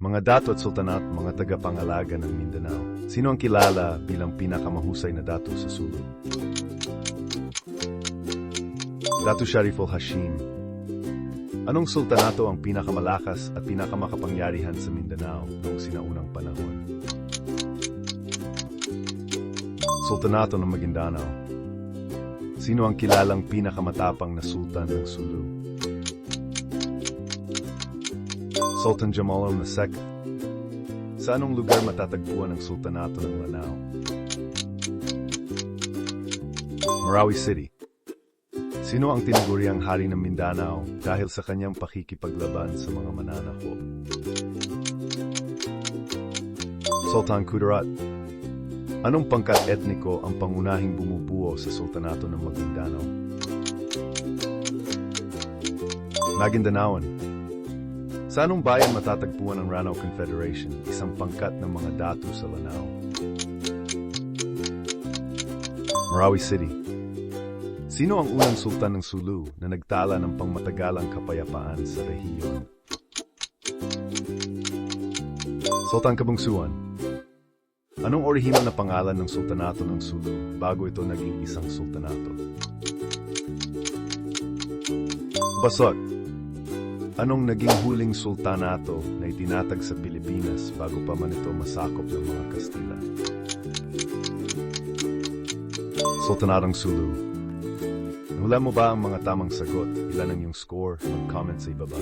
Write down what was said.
Mga dato at sultanat, mga tagapangalaga ng Mindanao. Sino ang kilala bilang pinakamahusay na dato sa Sulu? Datu Shariful Hashim. Anong sultanato ang pinakamalakas at pinakamakapangyarihan sa Mindanao noong sinaunang panahon? Sultanato ng Maguindanao. Sino ang kilalang pinakamatapang na sultan ng Sulu? Sultan Jamal II. Sa anong lugar matatagpuan ang sultanato ng Lanao? Marawi City. Sino ang tinaguriang hari ng Mindanao dahil sa kanyang pakikipaglaban sa mga mananakop? Sultan Kudarat. Anong pangkat etniko ang pangunahing bumubuo sa sultanato ng Maguindanao? Magindanaon. Sa anong bayan matatagpuan ang Ranao Confederation, isang pangkat ng mga datu sa Lanao? Marawi City. Sino ang unang sultan ng Sulu na nagtala ng pangmatagalang kapayapaan sa rehiyon? Sultan Kabungsuan. Anong orihinal na pangalan ng sultanato ng Sulu bago ito naging isang sultanato? Basot. Anong naging huling sultanato na itinatag sa Pilipinas bago pa man ito masakop ng mga Kastila? Sultanatong Sulu. Hula mo ba ang mga tamang sagot? Ilan ang iyong score? Mag-comment sa ibaba.